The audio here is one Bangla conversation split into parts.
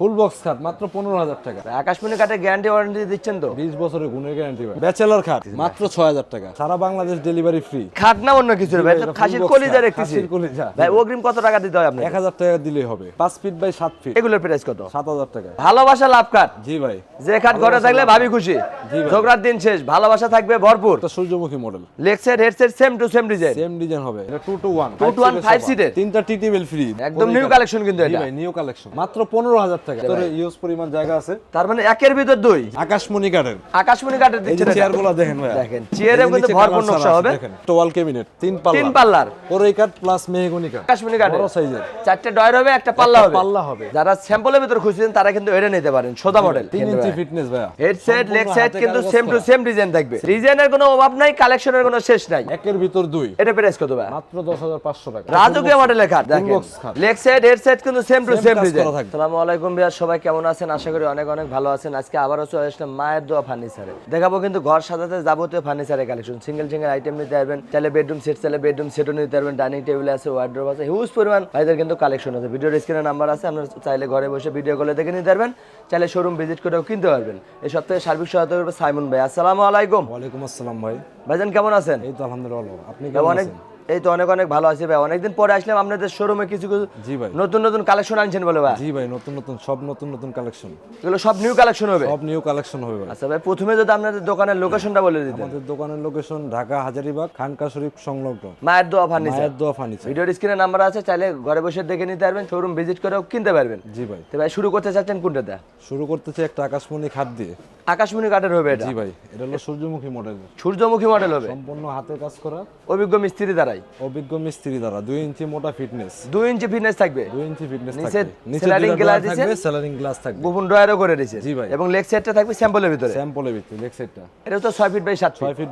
ফুল বক্স খাট মাত্র পনেরো হাজার টাকা। আকাশমণি কাঠের গ্যারান্টি ওয়ারেন্টি দিচ্ছেন তো? বিশ বছরের গুণের গ্যারান্টি ব্যাচেলার খাট মাত্র ছয় হাজার টাকা। সারা বাংলাদেশ ডেলিভারি ফ্রি খাট না অন্য কিছু ভাই? খাসির কলিজা খাট, কলিজা। ভাই অগ্রিম কত টাকা দিতে হয় আপনি এক হাজার টাকা দিলেই হবে। পাঁচ ফিট বাই সাত ফিট এগুলোর প্রাইস কত? সাত হাজার টাকা। ভালোবাসা লাভ কাঠ জি ভাই। যে খাট ঘরে থাকলে ভাবি খুশি। ঝগড়ার দিন শেষ। ভালোবাসা থাকবে ভরপুর। সূর্যমুখী model leg set head set same to same design same design হবে। এটা two two one Two to one, five seater? তিনটা টি টেবিল ফ্রি একদম নিউ কালেকশন কিন্তু এটা। নিউ কালেকশন মাত্র পনেরো হাজার টাকা তোর ইউজ পরিমাণ জায়গা আছে? তার মানে একের ভিতর দুই। আকাশমণি কাঠের আকাশমণি কাঠের এই যে চেয়ারগুলো দেখেন ভাই দেখেন, চেয়ারে কিন্তু ভরপুর নকশা হবে। টোয়াল ক্যাবিনেট তিন পাল্লা। তিন পাল্লার। ওরেই কাঠ প্লাস মেহগনি কাঠ। আকাশমণি কাঠের বড় সাইজের চারটে ডয়ার হবে একটা পাল্লা হবে। পাল্লা হবে। যারা স্যাম্পলের ভিতর খুঁজছেন তারা কিন্তু এটা নিতে পারেন সোজা মডেল তিন ইঞ্চি ফিটনেস ভাইয়া। হেডসেট লেগ সেট কিন্তু সেম টু সেম ডিজাইন থাকবে। ডিজাইনের কোনো অভাব নাই কালেকশনের কোনো শেষ নাই। একের ভিতর দুই। এটা প্রাইস কত ভাই মাত্র দশ হাজার পাঁচশো টাকা। রাজকীয় মডেলের খাট দেখেন। লেগ সেট হেড সেট কিন্তু সেম টু সেম ডিজাইন আসসালামু আলাইকুম ভাইয়া সবাই কেমন আছেন? আশা করি অনেক অনেক ভালো আছেন। আজকে আবারও চলে আসলাম মায়ের দোয়া ফার্নিচারে। দেখাবো কিন্তু ঘর সাজাতে যাবতীয় ফার্নিচারের কালেকশন। সিঙ্গেল সিঙ্গেল আইটেম নিতে পারবেন। চাইলে বেডরুম সেট চাইলে বেডরুম সেটও নিতে পারবেন। ডাইনিং টেবিল আছে ওয়ার্ড্রোব আছে। হিউজ পরিমাণ ভাইদের কিন্তু কালেকশন আছে। ভিডিওর স্ক্রিনে নাম্বার আছে। আপনারা চাইলে ঘরে বসে ভিডিও কলে দেখে নিতে পারবেন। চাইলে শোরুম ভিজিট করেও কিনতে পারবেন। এই সপ্তাহে সার্বিক সহায়তা করবে সাইমন ভাই। আসসালামু আলাইকুম। ওয়ালাইকুম আসসালাম ভাই। ভাইজান কেমন আছেন? এই তো আলহামদুলিল্লাহ আপনি কেমন আছেন? এই তো অনেক অনেক ভালো আছি ভাই। অনেকদিন পরে আসলাম আপনাদের শোরুমে কিছু কিছু জি ভাই। নতুন নতুন কালেকশন আনছেন বলে ভাই। জি ভাই নতুন নতুন সব নতুন নতুন কালেকশন এগুলো সব নিউ কালেকশন হবে? সব নিউ কালেকশন হবে ভাই। আচ্ছা ভাই প্রথমে যদি আপনাদের দোকানের লোকেশনটা বলে দিতেন। আমাদের দোকানের লোকেশন ঢাকা হাজারিবাগ খানকা শরীফ সংলগ্ন। মায়ের দোয়া ফার্নিচার মায়ের দোয়া ফার্নিচার ভিডিওর স্ক্রিনে নাম্বার আছে চাইলে ঘরে বসে দেখে নিতে পারবেন শোরুম ভিজিট করেও কিনতে পারবেন। জি ভাই। তো ভাই শুরু করতে চাচ্ছেন কোনটাতে? শুরু করতেছি একটা আকাশমণি খাট দিয়ে। আকাশমণি কাঠের হবে এটা? জি ভাই এটা হলো সূর্যমুখী মডেল সূর্যমুখী মডেল হবে? সম্পূর্ণ হাতে কাজ করা। অভিজ্ঞ মিস্ত্রি দ্বারাই অভিজ্ঞ মিস্ত্রি দ্বারা ইঞ্চি মোটা ফিটনেস ইঞ্চি ফিটনেস থাকবে? ইঞ্চি ফিটনেস নিচে door দিছে? থাকবে স্যালারিং গ্লাস থাকবে। ড্রয়ারও করে দিয়েছে জি ভাই। এবং লেগ সেটটা থাকবে স্যাম্পলের ভিতরে? স্যাম্পলের ভিতরে লেগ সাইডটা এটা তো feet by feet by feet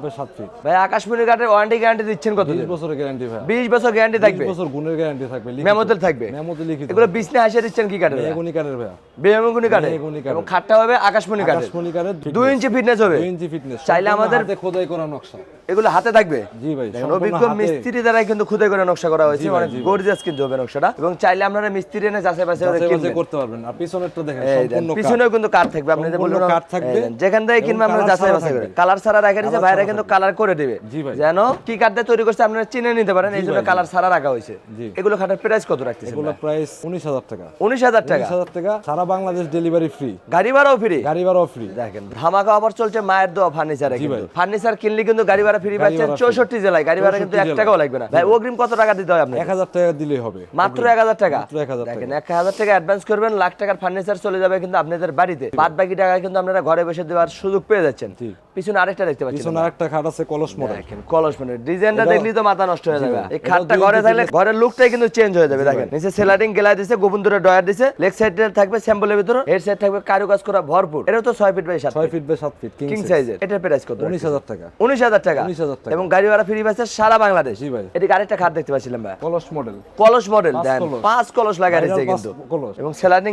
ভাই আকাশমণি কাঠের ওয়ারেন্টি গ্যারান্টি দিচ্ছেন কত বিশ বছরের গ্যারান্টি ভাই। বিশ বছর গ্যারান্টি থাকবে। বছর গুণের গ্যারান্টি থাকবে থাকবে। মেমোতে লিখিত। এগুলো বিছনে হাসিয়ে দিচ্ছেন কি কাঠের মেহগনি কাঠের ভাইয়া বেমগুনি কাঠে মেহগনি কাঠের। এবং খাটটা হবে আকাশমণি কাঠের। আকাশমণি কাঠের দুই ইঞ্চি ফিটনেস হবে। দুই ইঞ্চি ফিটনেস চাইলে আমাদের- হাতে খোদাই করা নকশা। এগুলো হাতে থাকবে। জি ভাই অভিজ্ঞ হাতে- মিস্ত্রি দ্বারাই কিন্তু খুদে করে নকশা করা হয়েছে। অনেক গর্জিয়াস কিন্তু হবে নকশাটা। এবং চাইলে আপনারা মিস্ত্রি এনে যাচাই বাছাই করে বাছাই করতে পারবেন। আর পিছনেরটা দেখেন সম্পূর্ণ। পিছনেও কিন্তু কাঠ থাকবে আপনি যে বললেন কাঠ থাকবে। যেখান থেকে কিনবেন আপনারা যাচাই বাছাই করে। কালার ছাড়া রেখে দিয়েছে ভাইরা কিন্তু কালার করে দিবে। যেন কি কাঠ দিয়ে তৈরি করছে আপনারা চিনে নিতে পারেন। এই জন্য কালার ছাড়া রাখা হয়েছে। এগুলো খাটের প্রাইস কত রাখতেছেন এগুলো প্রাইস উনিশ হাজার টাকা। উনিশ হাজার টাকা? উনিশ হাজার টাকা সারা বাংলাদেশ ডেলিভারি ফ্রি গাড়ি ভাড়াও ফ্রি গাড়ি ভাড়াও ফ্রি দেখেন ধামাকা অফার চলছে মায়ের দোয়া ফার্নিচারে কিন্তু। ফার্নিচার কিনলে কিন্তু গাড়ি ভাড়া ফ্রি পাচ্ছেন ভাড়া free। চৌষট্টি জেলায়। গাড়ি ভাড়া কিন্তু 64 এক টাকাও লাগবে না। ভাই অগ্রিম কত টাকা দিতে হয় এক হাজার টাকা দিলেই হবে। মাত্র এক হাজার টাকা? মাত্র 1000 দেখেন এক হাজার টাকা অ্যাডভান্স করবেন লাখ টাকার ফার্নিচার চলে যাবে কিন্তু আপনাদের বাড়িতে। বাদ বাকি টাকা কিন্তু আপনারা ঘরে বসে দেওয়ার সুযোগ পেয়ে যাচ্ছেন। পিছনে আরেকটা দেখতে পাচ্ছেন পিছনে আরেকটা খাট আছে কলস মডেল। দেখেন কলস ডিজাইনটা এটা- দেখলেই তো মাথা নষ্ট হয়ে যাবে। এই খাটটা ঘরে থাকলে ঘরের লুকটাই কিন্তু চেঞ্জ হয়ে যাবে দেখেন। নিচে সেলারিং গেলা দিছে গোপন দূরে ডয়ার দিছে লেগ সাইডে থাকবে স্যাম্পলের ভিতরে হেড সাইড থাকবে কারুকাজ করা ভরপুর। এটা তো ছয় ফিট বাই সাত ছয় ফিট বাই সাত ফিট কিং সাইজের এটার প্রাইস কত? উনিশ হাজার টাকা। উনিশ হাজার টাকা। 19,000 টাকা। এবং গাড়ি ভাড়া ফ্রি পাচ্ছে সারা বাংলাদেশ। ভাই। আরেকটা খাট দেখতে পাচ্ছিলাম ভাই। কলস মডেল কলস মডেল দেন। পাঁচ কলস লাগা পাঁচ কিন্তু। কলস। এবং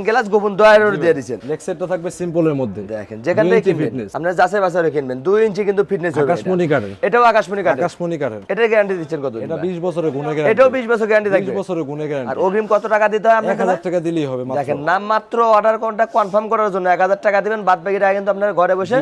গ্লাস গোপন ডয়ার দিয়ে সেটটা থাকবে সিম্পলের মধ্যে। দেখেন যেখান থেকে কিনবেন। আপনারা যাচাই বাছাই কিনবেন। দুই ইঞ্চি কিন্তু ফিটনেস হবে আকাশমণি। কাঠের। এটাও আকাশমণি কাঠের। আকাশমণি কাঠের। এটার গ্যারান্টি দিচ্ছেন কত এটা বিশ বছরের গুণের গ্যারান্টি এটাও বিশ বছর গ্যারান্টি থাকবে। বছরের গুণের আর অগ্রিম কত টাকা দিতে হয় আপনাকে হাজার টাকা দিলেই হবে মাত্র। দেখেন নাম মাত্র অর্ডার কোনটা কনফার্ম করার জন্য এক হাজার টাকা দিবেন। বাদ বাকি টাকা কিন্তু আপনার ঘরে বসে।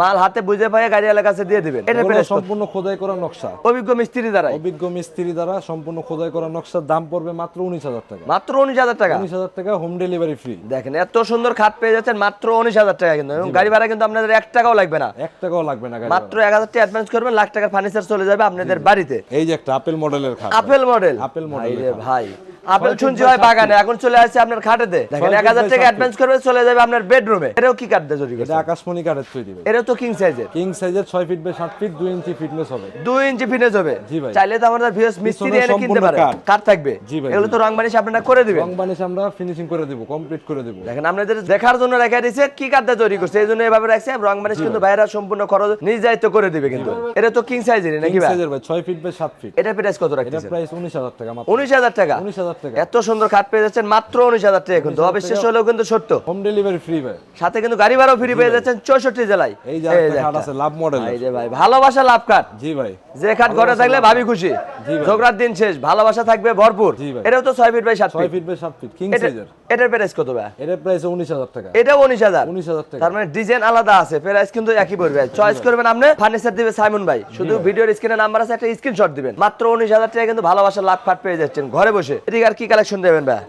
মাল হাতে বুঝে পাইয়ে গাড়িওয়ালার কাছে দিয়ে দিবেন। এটা সম্পূর্ণ খোদাই করা নকশা। অভিজ্ঞ মিস্ত্রি দ্বারাই। অভিজ্ঞ মিস্ত্রি দ্বারা সম্পূর্ণ খোদাই করা নকশার দাম পড়বে মাত্র উনিশ হাজার টাকা। মাত্র উনিশ হাজার টাকা। উনিশ হাজার টাকা হোম ডেলিভারি ফ্রি। দেখেন এত সুন্দর খাট পেয়ে যাচ্ছেন মাত্র উনিশ হাজার টাকা কিন্তু। এবং গাড়ি ভাড়া কিন্তু আপনাদের এক টাকাও লাগবে না। এক টাকাও লাগবে না মাত্র এক হাজার টাকা অ্যাডভান্স করবেন লাখ টাকার ফার্নিচার চলে যাবে আপনাদের বাড়িতে। এই যে একটা আপেল মডেলের খাট। আপেল মডেল আপেল রে ভাই। আপেল শুনছি হয় বাগানে। এখন চলে আসছে আপনার খাটেতে। দেখেন ছয় এক ফিট হাজার বাই টাকা অ্যাডভান্স করবে চলে যাবে আপনার বেডরুমে এটাও কি দিয়ে তৈরি এটা আকাশমণি কাঠের তৈরি এটাও তো কিং সাইজের কিং সাইজের ছয় ফিট বাই সাত ফিট দুই ইঞ্চি ফিটনেস হবে। দুই ইঞ্চি ফিটনেস হবে। জি ভাই। চাইলে তো আমাদের ভিউস মিস্ত্রি এনে কিনতে পারে। কাঠ। থাকবে। জি ভাই, এগুলো তো রং বানিশ আপনারা করে দিবেন। রং বানিশ আমরা ফিনিশিং করে দেবো কমপ্লিট করে দেবো। দেখেন আপনাদের দেখার জন্য রেখে দিয়েছে কি কাঠটা তৈরি করছে। এই জন্য এভাবে রাখছে। রং বানিশ কিন্তু বাইরে সম্পূর্ণ খরচ নিজ দায়িত্ব করে দিবে কিন্তু। এটা তো কিং সাইজের নাকি কিং ভাই? সাইজের ভাই ছয় ফিট বাই সাত ফিট এটা প্রাইস কত এটা প্রাইস উনিশ হাজার টাকা মাত্র। উনিশ হাজার টাকা? 19,000 টাকা। এত সুন্দর খাট পেয়ে যাচ্ছেন মাত্র উনিশ হাজার টাকা কিন্তু। অবিশ্বাস হলেও কিন্তু সত্য। হোম ডেলিভারি ফ্রি ভাই। সাথে কিন্তু গাড়ি ভাড়াও ফ্রি পেয়ে যাচ্ছেন চৌষট্টি জেলায়। এই যে খাট আছে লাভ মডেল এই যে ভাই ভালোবাসা লাভ কাট জি ভাই। যে খাট ঘরে থাকলে ভাবি খুশি। ঝগড়ার দিন শেষ ভালোবাসা থাকবে ভরপুর। এটাও তো ছয় ফিট বাই সাত ফিট ফিট বাই সাত ফিট কিং সাইজের এটার প্রাইস কত ভাই? এটার প্রাইস উনিশ হাজার টাকা। এটাও উনিশ হাজার। উনিশ হাজার টাকা। তার মানে ডিজাইন আলাদা আছে প্রাইস কিন্তু একই পড়বে। চয়েস করবেন আপনি ফার্নিচার দিবে সাইমন ভাই। শুধু ভিডিওর স্ক্রিনে নাম্বার আছে একটা স্ক্রিনশট দিবেন। মাত্র উনিশ হাজার টাকা কিন্তু ভালোবাসা লাভ ফাট পেয়ে যাচ্ছেন ঘরে বসে। এদিকে আর কি কালেকশন দেবেন ভাই?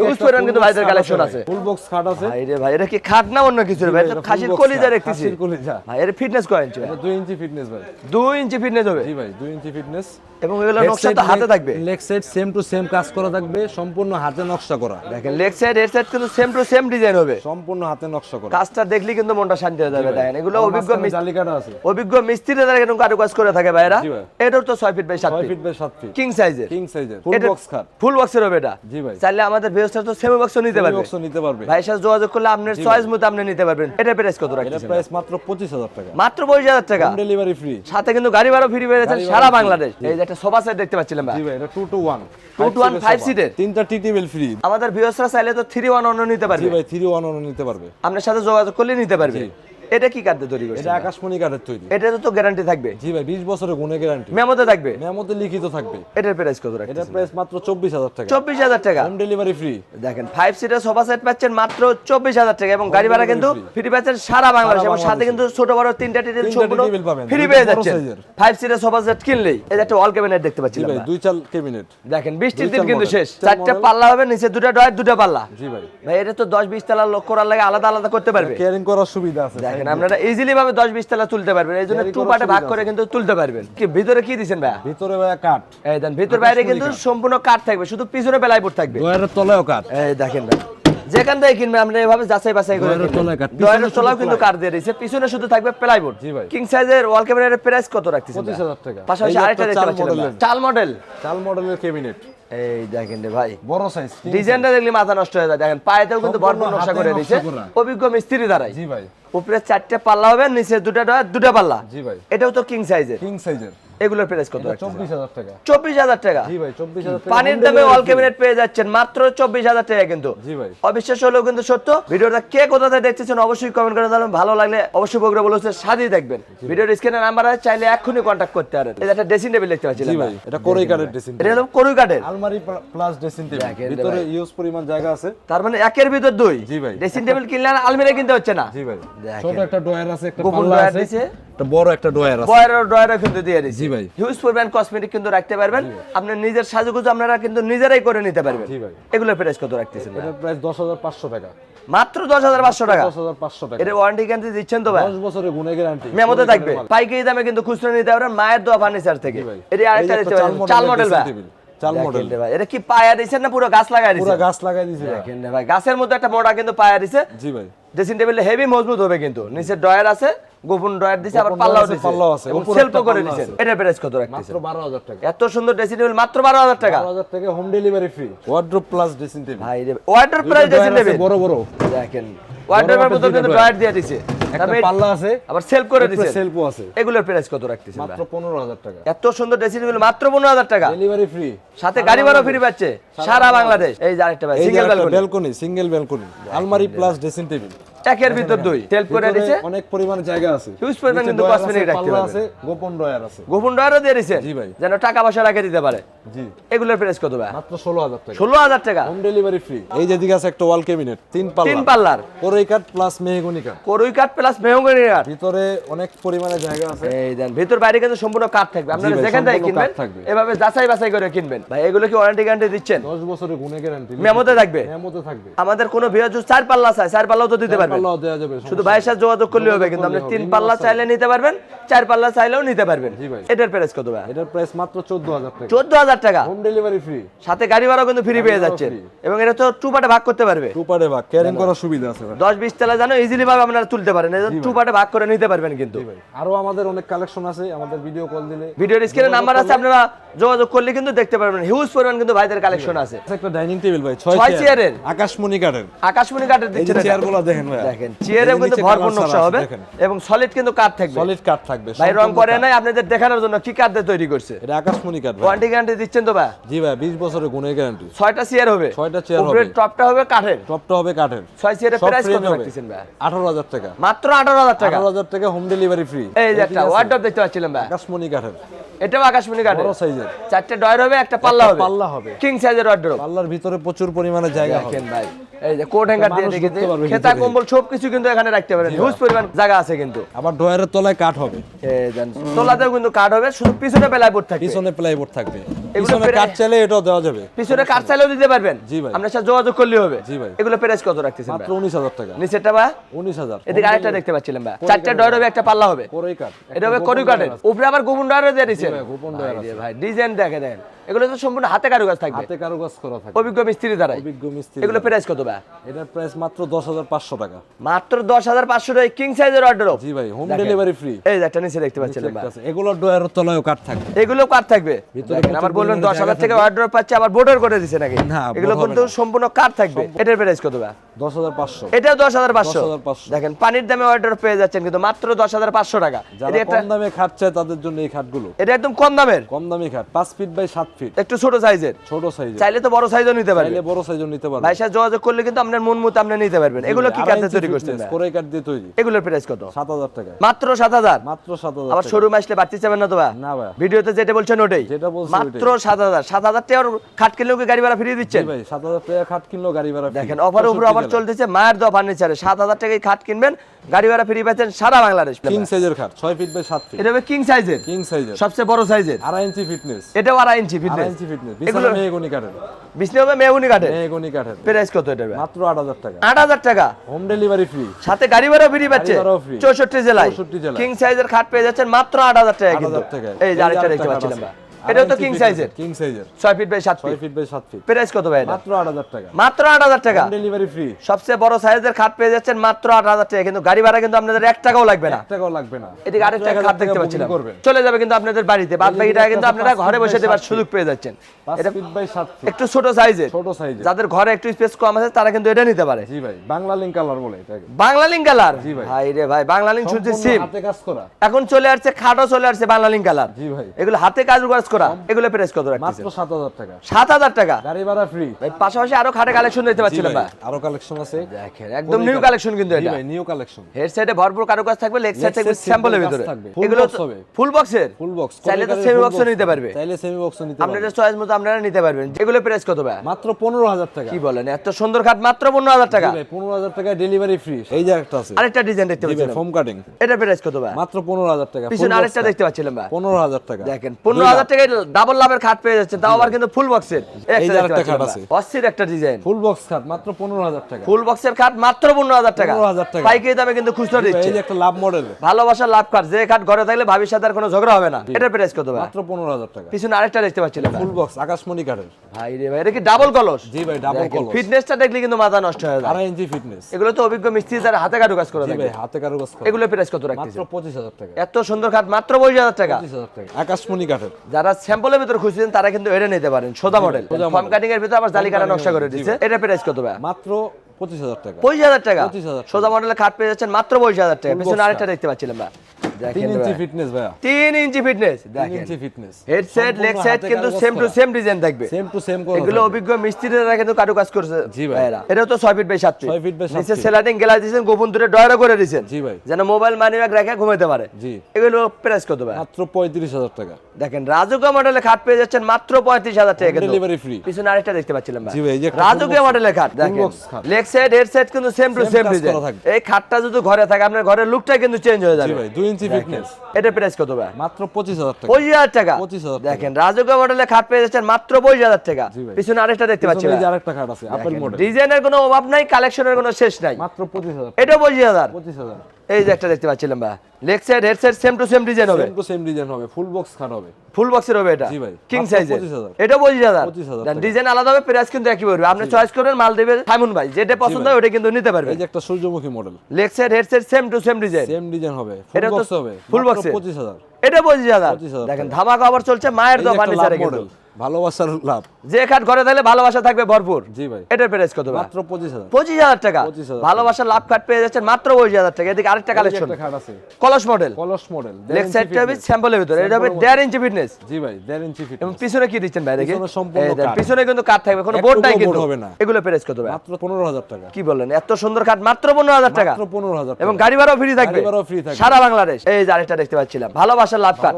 ইউজ করেন কিন্তু ভাইদের কালেকশন আছে ফুল বক্স খাট আছে। ভাই ভাই এটা কি খাট না অন্য কিছু ভাই? এটা তো এটা full খাসির কলিজা দেখতেছি। খাসির কলিজা। ভাই এর ফিটনেস কয় ইঞ্চি ভাই? ইঞ্চি ফিটনেস ভাই। দুই ইঞ্চি ফিটনেস হবে? জি ভাই দুই ইঞ্চি ফিটনেস এবং এগুলো নকশা তো হাতে থাকবে। Leg side same to same কাজ করা থাকবে সম্পূর্ণ হাতে নকশা করা। দেখেন লেগ সাইড এর সাইড কিন্তু সেম টু সেম ডিজাইন হবে। সম্পূর্ণ হাতে নকশা করা। কাজটা দেখলি কিন্তু মনটা শান্তি হয়ে যাবে দেখেন এগুলো অভিজ্ঞ মিস্ত্রি- আছে। অভিজ্ঞ কিন্তু কারুকাজ করে থাকে ভাইরা। এটাও তো ছয় ফিট বাই সাত ফিট বাই সাত ফিট কিং সাইজের কিং সাইজের ফুল বক্স খাট ফুল বক্সের হবে এটা। জি ভাই। চাইলে আমাদের ব্যবস্থা তো সেমি বক্সও নিতে পারবে। বক্সও নিতে পারবে। ভাইয়ের সাথে যোগাযোগ করলে আপনার চয়েস মতো আপনি নিতে পারবেন। এটা প্রাইস কত এটা প্রাইস মাত্র পঁচিশ হাজার টাকা। মাত্র পঁচিশ হাজার টাকা। ডেলিভারি ফ্রি সাথে কিন্তু গাড়ি ভাড়া ফ্রি পেয়ে যাচ্ছেন সারা বাংলাদেশ। এই যে একটা সোফা সেট দেখতে পাচ্ছিলাম ভাই। জি ভাই এটা two two one Two to one, five seater? তিনটা টি টেবিল ফ্রি আমাদের ভিউসরা চাইলে তো থ্রি ওয়ান অন্য নিতে জি পারবে। ভাই থ্রি ওয়ান নিতে পারবে। আপনার সাথে যোগাযোগ করলে নিতে পারবে। এটা কি কার্ডে তৈরি করছে এটা আকাশমণি কাঠের তৈরি। এটা তো গ্যারান্টি থাকবে। জি ভাই বিশ বছরের গুণে গ্যারান্টি মেমোতে থাকবে? মেমোতে লিখিত থাকবে। এটার প্রাইস কত রাখছেন এটার প্রাইস মাত্র চব্বিশ হাজার টাকা। চব্বিশ হাজার টাকা। হোম ডেলিভারি ফ্রি দেখেন ফাইভ সিটার সোফা সেট পাচ্ছেন মাত্র চব্বিশ হাজার টাকা এবং গাড়ি ভাড়া কিন্তু ফ্রি পাচ্ছেন সারা বাংলাদেশ এবং সাথে কিন্তু ছোট বড় তিনটা টেবিল তিনটা সম্পূর্ণ ফ্রি পেয়ে যাচ্ছেন। সিটার সোফা সেট কিনলেই। যে একটা ওয়াল ক্যাবিনেট দেখতে জি পাচ্ছিলাম ভাই। দুই চাল ক্যাবিনেট দেখেন বৃষ্টির দুই দিন কিন্তু শেষ। চার চারটা পাল্লা হবে নিচে দুটা ডয়ের দুটা পাল্লা। জি ভাই। ভাই এটা তো দশ বিশ তলা লোক করার লাগে আলাদা আলাদা করতে পারবে। কেয়ারিং করার সুবিধা আছে দেখেন আপনারা ইজিলি ভাবে দশ বিশ তলা তুলতে পারবেন। এই জন্য টু পার্টে ভাগ করে কিন্তু তুলতে পারবেন। কি ভিতরে কি দিছেন ভাই ভিতরে ভাই কাঠ। এই দেন ভিতর বাইরে কিন্তু সম্পূর্ণ কাঠ থাকবে শুধু পিছনে বেলায় বোর্ড থাকবে তলায়ও কাঠ। এই দেখেন ভাই যেখান থেকে কিনবে আমরা এভাবে যাচাই বাছাই করে তলাও কিন্তু কাঠ দিয়ে দিয়েছে পিছনে শুধু থাকবে প্লাইবোর্ড জি ভাই। কিং সাইজের ওয়াল ক্যাবিনেটের প্রাইস কত রাখতেছেন পঁচিশ ভাই? হাজার টাকা। পাশাপাশি আরেকটা দেখতে চাল মডেল চাল মডেলের ক্যাবিনেট এই দেখেন রে ভাই। বড় সাইজ ডিজাইনটা দেখলে মাথা নষ্ট হয়ে যায়। দেখেন পায়েতেও কিন্তু ভরপুর নকশা করে দিয়েছে। অভিজ্ঞ মিস্ত্রি দ্বারাই। জি ভাই। উপরে চারটে পাল্লা হবে নিচে দুটা ডয়ার দুটা পাল্লা। জি ভাই। এটাও তো কিং সাইজের কিং সাইজের এগুলোর প্রাইস কত রাখছেন চব্বিশ হাজার টাকা। চব্বিশ হাজার টাকা। জি ভাই চব্বিশ হাজার টাকা। পানির দামে ওয়াল ক্যাবিনেট পেয়ে যাচ্ছেন মাত্র চব্বিশ হাজার টাকা কিন্তু। জি ভাই। অবিশ্বাস হলেও কিন্তু সত্য। ভিডিওটা কে কোথা থেকে দেখতেছেন অবশ্যই কমেন্ট করে জানাবেন। ভালো লাগলে অবশ্যই প্রোগ্রাম বলেছে সাজিয়ে দেখবেন। ভিডিওর স্ক্রিনে নাম্বার আছে চাইলে এক্ষুনি কন্ট্যাক্ট করতে পারেন। এটা একটা ড্রেসিং টেবিল দেখতে পাচ্ছি জি ভাই এটা কোরেই কাঠের ড্রেসিং এটা হলো করুই কাঠের। আলমারি প্লাস ড্রেসিং টেবিল ভিতরে ইউজ পরিমাণ জায়গা আছে। তার মানে একের ভিতর দুই। জি ভাই। ড্রেসিং টেবিল কিনলে আলমিরা কিনতে হচ্ছে না। জি ভাই। ছোট একটা ডয়ার আছে একটা গোপন পাল্লা দিছে। একটা বড় একটা ডয়ার আছে। বয়ের ড্রয়ারও কিন্তু দিয়ে দিচ্ছি জি ভাই। হিউজ পরিমাণ কসমেটিক কিন্তু রাখতে পারবেন। আপনার নিজের সাজুগুজু আপনারা কিন্তু নিজেরাই করে নিতে পারবেন। জি ভাই। এগুলোর প্রাইস কত রাখতেছেন ভাই? প্রাইস দশ হাজার পাঁচশো টাকা। মাত্র দশ হাজার পাঁচশো টাকা? দশ হাজার পাঁচশো টাকা। এটা ওয়ারেন্টি গ্যারান্টি দিচ্ছেন তো ভাই? দশ বছরের গুণে গ্যারান্টি মেমোতে থাকবে। পাইকারি দামে কিন্তু খুচরা নিতে পারবেন মায়ের দোয়া ফার্নিচার থেকে। এটা আরেকটা চাল মডেল ভাই। চাল মডেল ভাই এটা কি পায়া দিছেন না পুরো গাছ লাগাই পুরো গাছ লাগাই দিয়েছি দেখেন ভাই। গাছের মধ্যে একটা মোড়া কিন্তু পায়া দিছে। জি ভাই। ড্রেসিং টেবিল হেভি মজবুত হবে কিন্তু। নিচে ডয়ার আছে গোপন ডয়ার দিছে আবার পাল্লাও দিছে। পাল্লাও আছে, এবং উপরে করে আছে। এটার প্রাইস কত রাখতেছেন? মাত্র বারো হাজার টাকা। এত সুন্দর ড্রেসিং টেবিল মাত্র বারো হাজার টাকা। বারো হাজার টাকা home delivery free wardrobe plus dressing table ভাই রে ওয়াটার প্রাইস ড্রেসিং টেবিল বড় বড়। দেখেন। মধ্যে কিন্তু ড্রয়ার দিয়ে দিছে। একটা পাল্লা আছে আবার সেলফ করে দিছে সেলফও আছে। এগুলোর প্রাইস কত রাখতেছেন মাত্র পনেরো হাজার টাকা। এত সুন্দর ড্রেসিং টেবিল মাত্র পনেরো হাজার টাকা। ডেলিভারি ফ্রি সাথে গাড়ি ভাড়া ফ্রি পাচ্ছে। সারা বাংলাদেশ। এই যে আরেকটা ভাই সিঙ্গেল ব্যালকনি সিঙ্গেল ব্যালকনি আলমারি প্লাস ড্রেসিং টেবিল একের ভিতর দুই। সেলফ করে দিছে। অনেক পরিমাণ জায়গা আছে। হিউজ পরিমাণ কিন্তু cosmetic রাখতে পাল্লা আছে। গোপন ডয়ার আছে। গোপন ডয়ারও দিয়ে দিছে? জি ভাই। যেন টাকা পয়সা রাখে দিতে পারে? জি। এগুলোর প্রাইস কত ভাই? মাত্র ষোলো হাজার টাকা। ষোলো হাজার টাকা? হোম ডেলিভারি ফ্রি এই যে দিকে আছে একটা ওয়াল ক্যাবিনেট তিন পাল্লা তিন পাল্লার। কোরেই কাঠ প্লাস মেহগনি কাঠ। করুই কাঠ প্লাস মেহগনি কাঠ। ভিতরে অনেক পরিমাণে জায়গা আছে। এই দেন ভিতর বাইরে কিন্তু সম্পূর্ণ কাঠ থাকবে। আপনারা যেখান থেকে কিনবেন। এভাবে যাচাই বাছাই করে কিনবেন। ভাই এগুলো কি ওয়ারেন্টি গ্যারান্টি দিচ্ছেন? দশ বছরের গুণে গ্যারান্টি মেমোতে থাকবে? মেমোতে থাকবে। আমাদের কোনো ভিড় চার পাল্লা চাই চার পাল্লাও তো দিতে পারবেন পাল্লাও দেওয়া যাবে শুধু ভাইয়ের সাথে যোগাযোগ করলে হবে কিন্তু আপনি তিন পাল্লা চাইলে নিতে পারবেন চার পাল্লা চাইলেও নিতে পারবেন। এটার প্রাইস কত ভাই? এটার প্রাইস মাত্র চোদ্দ হাজার টাকা। চোদ্দ হাজার টাকা। Home delivery free. সাথে গাড়ি ভাড়াও কিন্তু ফ্রি পেয়ে যাচ্ছেন। এবং এটা তো টু পার্টে ভাগ করতে পারবে। টু পারে বা ক্যারিং করার সুবিধা আছে ভাই। তেলা জানো ইজিলি ভাবে আপনারা তুলতে পারেন। টু পার্টে ভাগ করে নিতে পারবেন কিন্তু। আরও আমাদের অনেক কালেকশন আছে আমাদের ভিডিও কল দিলে। ভিডিওর স্ক্রিনে নাম্বার আছে আপনারা যোগাযোগ করলে কিন্তু দেখতে পারবেন। হিউজ পরিমাণ কিন্তু ভাইদের কালেকশন আছে। আছে একটা ডাইনিং টেবিল ভাই চেয়ারের? আকাশমণি কাঠের আকাশমণি কাঠেরগুলো দেখেন ভাই। দেখেন চেয়ারে এই যে কিন্তু ভরপুর নকশা হবে দেখেন। এবং সলিড কিন্তু কাঠ থাকবে। সলিড কাঠ থাকবে ভাই রং করে নাই আপনাদের দেখানোর জন্য কি দিয়ে তৈরি করছে? এটা আকাশমণি ভাই। ওয়ারেন্টি গ্যারান্টি দিচ্ছেন তো ভাই? জি ভাই বিশ বছরের গুণের গ্যারান্টি ছয়টা চেয়ার হবে। ছয়টা চেয়ার উপরের হবে। টপটা হবে কাঠের। টপটা হবে কাঠের। ছয় চেয়ারের প্রাইস কত রাখতেছেন ভাই? আঠারো হাজার টাকা। মাত্র আঠারো হাজার টাকা। আঠারো হাজার টাকা হোম ডেলিভারি ফ্রি এই যে একটা ওয়ার্ডরোব দেখতে পাচ্ছিলাম ভাই। আকাশমণি কাঠের। এটাও আকাশমণি কাঠের বড় সাইজের। চারটে ডয়ার হবে একটা পাল্লা হবে। পাল্লা হবে। কিং সাইজের পাল্লার ভিতরে প্রচুর পরিমাণে জায়গা হবে। ভাই এই যে কোট হ্যাঙ্গার দিয়ে রেখেছে খেতা কম্বল সব কিছু কিন্তু এখানে রাখতে পারেন। হিউজ পরিমাণ জায়গা আছে কিন্তু। আবার ডয়ারের তলায় কাঠ হবে। এই দেন তোলাতেও কিন্তু কাঠ হবে শুধু পিছনে বেলায় বোর্ড থাকবে। পিছনে প্লাইবোর্ড থাকবে। পিছনে কাঠ চাইলে এটাও দেওয়া যাবে। পিছনে কাঠ চাইলেও দিতে পারবেন। জি ভাই। আপনার সাথে যোগাযোগ করলে হবে। জি ভাই। এগুলো প্রাইস কত রাখতেছেন মাত্র উনিশ হাজার টাকা। নিচেরটা বা উনিশ হাজার। এদিকে আরেকটা দেখতে পাচ্ছিলাম ভাই। চারটা ডয়ার হবে একটা পাল্লা হবে। কোরই কাঠ। এটা হবে করি কাঠের। উপরে আবার গোপন ডয়ারও দিয়ে দিচ্ছেন ভাই, গোপন ডিজাইন দেখে দেন। এগুলো তো সম্পূর্ণ হাতে কারুকাজ থাকবে। হাতে কারুকাজ করা থাকে অভিজ্ঞ মিস্ত্রি দ্বারাই। অভিজ্ঞ মিস্ত্রি এগুলো প্রাইস কত ভাই? এটার প্রাইস মাত্র দশ হাজার পাঁচশো টাকা। মাত্র দশ হাজার পাঁচশো টাকা কিং সাইজের অর্ডার জি ভাই হোম ডেলিভারি ফ্রি এই একটা নিচে দেখতে পাচ্ছিলাম ভাই। এগুলোর ডয়ারের তলায়ও কাঠ থাকবে। এগুলো কাঠ থাকবে। আমার বললেন পরিমাণে দশ হাজার জায়গা টাকা অর্ডার পাচ্ছে আবার বোর্ডার করে দিছে নাকি? না, এগুলো কিন্তু সম্পূর্ণ কাঠ থাকবে। এটার প্রাইস কত ভাই? দশ হাজার পাঁচশো। এটাও দশ হাজার পাঁচশো। 10,500 দেখেন পানির দামে অর্ডার পেয়ে যাচ্ছেন কিন্তু মাত্র দশ হাজার পাঁচশো টাকা। যারা এটা কম দামে খাট তাদের জন্য এই খাটগুলো। এটা একদম কম দামের। কম দামি খাট পাঁচ ফিট বাই সাত ফিট একটু ছোট সাইজের ছোট সাইজের চাইলে তো বড় সাইজও নিতে পারবেন চাইলে বড় সাইজও নিতে পারবে। ভাই যোগাযোগ করলে কিন্তু আপনার মন মতো আপনি নিতে পারবেন। এগুলো কি তৈরি করছেন? কোরাই দিয়ে তৈরি। এগুলোর প্রাইস কত? সাত হাজার টাকা মাত্র সাত হাজার? মাত্র সাত হাজার আবার শোরুম আসলে বাড়তি চাবেন না তো ভাই? না ভাই। ভিডিওতে যেটা বলছেন ওটাই। যেটা বলছি মাত্র সাত হাজার। সাত হাজার টাকার খাট কিনলেও কি গাড়ি ভাড়া ফিরিয়ে জি দিচ্ছেন? ভাই সাত হাজার টাকা খাট কিনলো গাড়ি ভাড়া দেখেন অফার উপরে 65 অফার চলতেছে মায়ের দোয়া ফার্নিচারে সাত হাজার টাকায় খাট কিনবেন গাড়ি ভাড়া ফ্রি পাচ্ছেন সারা বাংলাদেশ কিং সাইজের খাট ছয় ফিট বাই সাত ফিট এটা হবে কিং সাইজের কিং সাইজের সবচেয়ে বড় সাইজের ইঞ্চি ফিটনেস এটাও ইঞ্চি ফিটনেস ইঞ্চি ফিটনেস এগুলো বিছানা মেহগনি কাঠের। বিষ্ণু হবে মেগুনি কাঠের। মেহগনি কাঠের। প্রাইস কত এটা মাত্র আট হাজার টাকা। আট হাজার টাকা। হোম ডেলিভারি ফ্রি সাথে গাড়ি ভাড়া ফ্রি পাচ্ছে। ভাড়াও free। চৌষট্টি জেলায়। 64 জেলায়। কিং সাইজের খাট পেয়ে যাচ্ছেন মাত্র আট হাজার টাকা আট কিন্তু। এই যে আরেকটা দেখতে পাচ্ছিলাম এটাও তো কিং সাইজের কিং সাইজের ছয় ফিট বাই সাত ছয় ফিট ফিট বাই সাত ফিট প্রাইস কত ভাই মাত্র আট হাজার টাকা। মাত্র আট হাজার টাকা। ডেলিভারি ফ্রি সবচেয়ে বড় সাইজের খাট পেয়ে যাচ্ছেন মাত্র আট হাজার টাকা। কিন্তু গাড়ি ভাড়া কিন্তু আপনাদের এক টাকাও লাগবে না। এক টাকাও লাগবে না। এদিকে আরেকটা খাট দেখতে চলে যাবে কিন্তু আপনাদের বাড়িতে। বাদ বাকি টাকা কিন্তু আপনারা ঘরে বসে দেবার সুযোগ পেয়ে যাচ্ছেন। এটা ফিট বাই সাত ফিট একটু ছোট সাইজের ছোট সাইজের যাদের ঘরে একটু স্পেস কম আছে তারা কিন্তু এটা নিতে পারে। জি ভাই বাংলা লিঙ্ক কালার বলে এটাকে। বাংলা লিঙ্ক কালার জি ভাই। ভাই রে ভাই বাংলা শুনছি সিম হাতে কাজ করা। এখন চলে আসছে খাটও চলে আসছে বাংলা লিঙ্ক কালার জি ভাই। এগুলো হাতে কাজ কাজ করা এগুলো প্রাইস কত রাখতেছেন? মাত্র সাত হাজার টাকা। সাত হাজার টাকা? গাড়ি ভাড়া ফ্রি ভাই পাশাপাশি আরও খাটে কালেকশন দেখতে জি পাচ্ছিলাম ভাই আরও কালেকশন আছে। দেখেন একদম নিউ কালেকশন কিন্তু এটা। ভাই নিউ কালেকশন হেড সাইডে ভরপুর কারুকাজ থাকবে লেগ সাইড থাকবে স্যাম্পলের ভিতরে। এগুলো। ফুল বক্সের ফুল বক্স চাইলে তো সেমি বক্সও নিতে পারবে। চাইলে সেমি বক্স নিতে আপনাদের চয়েস মতো আপনারা নিতে পারবেন। যেগুলো প্রাইস কত ভাই? মাত্র পনেরো হাজার টাকা। কি বলেন এত সুন্দর খাট মাত্র পনেরো হাজার টাকা। ভাই পনেরো হাজার টাকায় ডেলিভারি ফ্রি এই যে একটা আছে। আরেকটা ডিজাইন দেখতে পাচ্ছিলাম। ফোম কাটিং এটা প্রাইস কত ভাই? মাত্র পনেরো হাজার টাকা। পিছনে আরেকটা দেখতে পাচ্ছিলাম ভাই। পনেরো হাজার টাকা। দেখেন পনেরো হাজার টাকায় ডাবল লাভের খাট পেয়ে যাচ্ছেন তাও আবার কিন্তু ফুল বক্সের খাট। অস্থির একটা ডিজাইন ফুল বক্স খাট মাত্র পনেরো হাজার টাকা। ফুল বক্সের খাট মাত্র পনেরো হাজার টাকা। পাইকারি দামে কিন্তু খুচরা দিচ্ছে। একটা লাভ মডেল ভালোবাসার লাভ কাট যে খাট ঘরে থাকলে ভাবির সাথে আর কোনো ঝগড়া হবে না। এটার প্রাইস কত ভাই? মাত্র পনেরো হাজার টাকা। পিছনে আরেকটা দেখতে ভাই। ফুল বক্স আকাশমণি কাঠের। ভাই রে ভাই এটা কি ডাবল কলস? জি ভাই ডাবল কলস। ফিটনেসটা দেখলে কিন্তু মাথা নষ্ট হয়ে যায়। আড়াই ইঞ্চি ফিটনেস এগুলো তো অভিজ্ঞ মিস্ত্রি যারা হাতে কাটু কাজ করে থাকে। ভাই হাতে কারুকাজ করা। এগুলো প্রাইস কত মাত্র রাখতেছে পঁচিশ হাজার টাকা। এত সুন্দর খাট মাত্র পঁচিশ হাজার টাকা। পঁচিশ হাজার টাকা। আকাশমণি কাঠের। যারা স্যাম্পলের ভিতরে খুঁজছেন তারা কিন্তু এটা নিতে পারেন। সোজা মডেল ফর্ম কাটিং এর ভিতরে আবার জালি কাটা নকশা করে দিয়েছে দিচ্ছে এটা প্রাইস কত ভাই মাত্র পঁচিশ হাজার টাকা। পঁচিশ হাজার টাকা। 25,000 টাকা। সোজা মডেলের খাট পেয়ে যাচ্ছেন মাত্র পঁচিশ হাজার টাকা। পিছনে আরেকটা দেখতে পাচ্ছিলাম ভাই তিন দেখেন ইঞ্চি ভাই। ফিটনেস ভাইয়া। তিন inch fitness inch fitness head set leg side কিন্তু সেম টু সেম ডিজাইন থাকবে। সেম টু সেম এগুলো অভিজ্ঞ মিস্ত্রিরা কিন্তু কারু কাজ করছে। জি ভাই। এটাও তো ছয় ফিট বাই সাত ফিট ছয় feet by সাত নিচে সেলাটিং গ্লাস দিয়েছেন গোপন দূরে ডয়ারও করে দিয়েছেন। জি ভাই। যেন মোবাইল মানি ব্যাগ রেখে ঘুমাইতে পারে। জি। এগুলো প্রাইস কত ভাই? মাত্র পঁয়ত্রিশ হাজার টাকা। দেখেন রাজুকা মডেলের খাট পেয়ে যাচ্ছেন মাত্র পঁয়ত্রিশ হাজার টাকা কিন্তু। ডেলিভারি ফ্রি পিছনে আরেকটা দেখতে পাচ্ছিলাম ভাই। জি ভাই, একটা মডেলের খাট দেখেন। লেগ সাইড হেড সাইড কিন্তু সেম টু সেম ডিজাইন এই খাটটা যদি ঘরে থাকে আপনার ঘরের লুকটা কিন্তু চেঞ্জ হয়ে জি যাবে। ভাই দুই ইঞ্চি ফিটনেস এটা প্রাইস কত ভাই? মাত্র পঁচিশ হাজার টাকা। পঁচিশ হাজার টাকা? 25,000 টাকা। দেখেন রাজুকা মডেলে খাট পেয়ে যাচ্ছেন মাত্র পঁচিশ হাজার টাকা। জি ভাই। পিছনে আরেকটা দেখতে পাচ্ছি এই যে আরেকটা খাট আছে আপেল মডেল ডিজাইনের কোনো অভাব নাই কালেকশনের কোনো শেষ নাই। মাত্র পঁচিশ হাজার এটা পঁচিশ হাজার। পঁচিশ হাজার। এই যে একটা দেখতে পাচ্ছিলাম ভাই। Leg side head side same to same design হবে। সেম টু সেম ডিজাইন হবে। ফুল বক্স খাট হবে। ফুল বক্সের হবে এটা? জি ভাই। কিং 25,000 এটা পঁচিশ হাজার? 25,000 ডিজাইন আলাদা হবে প্রাইস কিন্তু একই পড়বে। আপনি চয়েস করবেন মাল দেবে সাইমন ভাই। যেটা পছন্দ হয় ওটা কিন্তু নিতে পারবেন এই যে একটা সূর্যমুখী model leg side head side same to same design same design হবে। ফুল বক্স হবে। ফুল বক্স এ? পঁচিশ হাজার। এটা পঁচিশ হাজার। 25,000 দেখেন ধামাকা আবার চলছে মায়ের এই দো যে একটা ফার্নিচারে লাভ কিন্তু। ভালোবাসার লাভ। যে খাট ঘরে থাকলে ভালোবাসা থাকবে ভরপুর। জি ভাই। এটার প্রাইস কত মাত্র পঁচিশ হাজার। পঁচিশ হাজার টাকা? ভালোবাসার লাভ কাট পেয়ে যাচ্ছেন মাত্র পঁচিশ হাজার টাকা। এদিকে আরেকটা কালেকশন খাট কলস মডেল কলস মডেল লেগ সাইডটা হবে স্যাম্পলের ভিতরে। এটা হবে দেড় ইঞ্চি ফিটনেস জি ভাই দেড় ইঞ্চি ফিট এবং পিছনে কি দিচ্ছেন ভাই? দেখি। পিছনে সম্পূর্ণ কাঠ। পিছনে কিন্তু কাঠ থাকবে। কোনো বোর্ড নাই কিন্তু। হবে না। এগুলো প্রাইস কত ভাই? মাত্র পনেরো হাজার টাকা। কি বললেন? এত সুন্দর কাঠ মাত্র পনেরো হাজার টাকা। মাত্র পনেরো হাজার এবং গাড়ি ভাড়াও ফ্রি থাকবে। সারা বাংলাদেশ। এই যে আরেকটা দেখতে পাচ্ছিলাম। ভালোবাসার লাভ কাঠ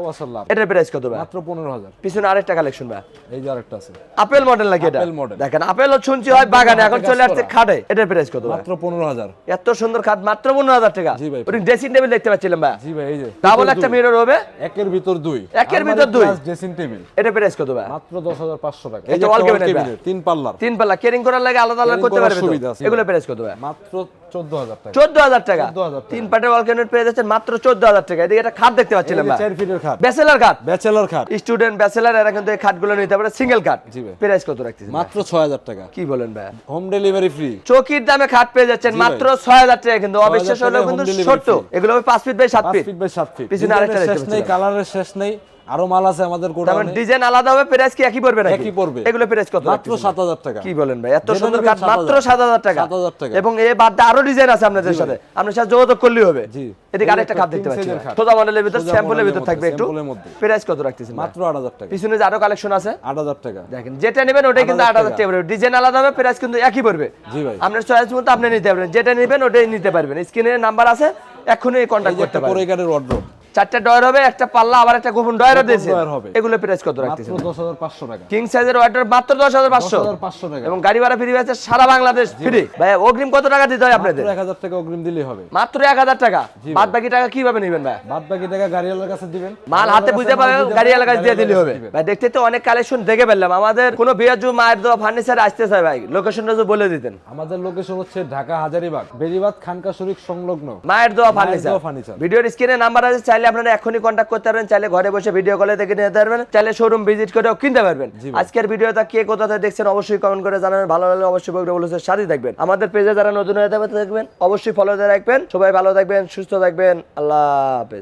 এটার প্রাইস কত ভাই? মাত্র পনেরো হাজার। পিছনে আরেকটা কালেকশন ভাই। এই যে আরেকটা আছে। আপেল মডেল নাকি এটা? Apple model। দেখেন আপেলও শুনছি হয় বাগানে এখন চলে আসছে খাটে। এটার প্রাইস কত মাত্র পনেরো হাজার। এত সুন্দর খাট মাত্র পনেরো হাজার টাকা। জি ভাই। ড্রেসিং টেবিল দেখতে পাচ্ছিলাম ভাই। জি ভাই এই যে। ডাবল একটা মিরর হবে। একের ভিতর দুই। একের ভিতর দুই। ড্রেসিং টেবিল এটার প্রাইস কত ভাই? মাত্র দশ হাজার পাঁচশো টাকা। এই যে cabinet cabinet, তিন পাল্লার। তিন পাল্লা। কেরিং করার লাগে আলাদা আলাদা করতে পারবে এগুলো। প্রাইস কত ভাই? মাত্র চোদ্দ হাজার টাকা। চোদ্দ হাজার টাকা? তিন পাটের ওয়াল পেয়ে যাচ্ছেন মাত্র চোদ্দ হাজার টাকা। এদিকে একটা খাট দেখতে পাচ্ছিলাম এই যে ভাই চার ফিটের খাট। ব্যাচেলার খাট। ব্যাচেলর খাট। স্টুডেন্ট ব্যাচেলার এরা কিন্তু এই খাটগুলো নিতে পারে। সিঙ্গেল খাট। প্রাইস কত রাখতেছেন মাত্র ছয় হাজার টাকা। কি বলেন ভাই? হোম ডেলিভারি ফ্রি চৌকির দামে খাট পেয়ে যাচ্ছেন মাত্র ছয় হাজার টাকা কিন্তু। অবিশ্বাস 6,000 হলেও কিন্তু ছোট্ট। এগুলো পাঁচ ফিট বাই সাত ফিট ফিট বাই সাত ফিট পিছনে আরেকটা শেষ নেই কালারের শেষ নেই। আরও মাল আছে আমাদের গোডাউনে। ডিজাইন আলাদা হবে প্রাইস কি একই পড়বে নাকি? একই পড়বে। এগুলো প্রাইস কত মাত্র রাখতেছেন? সাত হাজার টাকা। কি বলেন ভাই এত সুন্দর 7,000 মাত্র সাত হাজার। টাকা। 7,000 টাকা। এবং এ বাদ দিয়ে আরও ডিজাইন আছে আপনাদের সাথে। আপনার সাথে যোগাযোগ করলেই হবে। জি। এদিকে আরেকটা খাট দেখতে পাচ্ছি সোজা মডেলের ভিতর স্যাম্পলের ভিতর থাকবে একটু। প্রাইস কত রাখতেছেন মাত্র আট হাজার টাকা। পিছনে যে আরও কালেকশন আছে? আট হাজার টাকা। দেখেন যেটা নেবেন ওটাই কিন্তু আট 8,000 হাজার টাকা পড়বে। ডিজাইন আলাদা হবে প্রাইস কিন্তু একই পড়বে। জি ভাই। আপনার চয়েস মতো আপনি নিতে পারবেন। যেটা নেবেন ওটাই নিতে পারবেন। স্ক্রিনে নাম্বার আছে এখনই যে করতে একটা পারবেন কোরেকারের ওয়ার্ড্রোপ চারটা ডয়ার হবে একটা পাল্লা আবার একটা গোপন ডয়ারও দিয়েছে। এগুলো প্রাইস কত মাত্র রাখতেছেন? দশ হাজার টাকা। কিং সাইজের অর্ডার মাত্র দশ হাজার দশ পাঁচশো হাজার পাঁচশো টাকা। এবং গাড়ি ভাড়া ফ্রি আছে সারা বাংলাদেশ ফ্রি ভাই। অগ্রিম কত টাকা দিতে হয় আপনাদের? এক হাজার টাকা অগ্রিম দিলেই হবে। মাত্র এক হাজার টাকা। বাদ বাকি টাকা কীভাবে নেবেন ভাই বাদ বাকি টাকা গাড়িওয়ালার কাছে দিবেন। মাল হাতে বুঝতে পারবে গাড়ি এলাকায় দিয়ে দিলে হবে। ভাই দেখতে তো অনেক কালেকশন দেখে ফেললাম। আমাদের কোনো বিয়াজু মায়ের দেওয়া ফার্নিচার আসতে চাই ভাই। লোকেশনটা যদি বলে দিতেন। আমাদের লোকেশন হচ্ছে ঢাকা হাজারিবাগ বেরিবাদ খানকা শরীফ সংলগ্ন। মায়ের দেওয়া ফার্নিচার। ভিডিওর স্ক্রিনে নাম্বার আছে চাইলে আপনারা এখনই কন্ট্যাক্ট করতে পারবেন চাইলে ঘরে বসে ভিডিও কলে দেখে নিতে পারবেন চাইলে শোরুম ভিজিট করেও কিনতে পারবেন। আজকের ভিডিওটা কে কোথা থেকে দেখছেন অবশ্যই কমেন্ট করে জানাবেন ভালো লাগলে অবশ্যই বগুড়া সাথে থাকবেন। আমাদের পেজে যারা নতুন হয়ে থাকবেন অবশ্যই ফলো দিয়ে রাখবেন। সবাই ভালো থাকবেন সুস্থ থাকবেন আল্লাহ হাফেজ।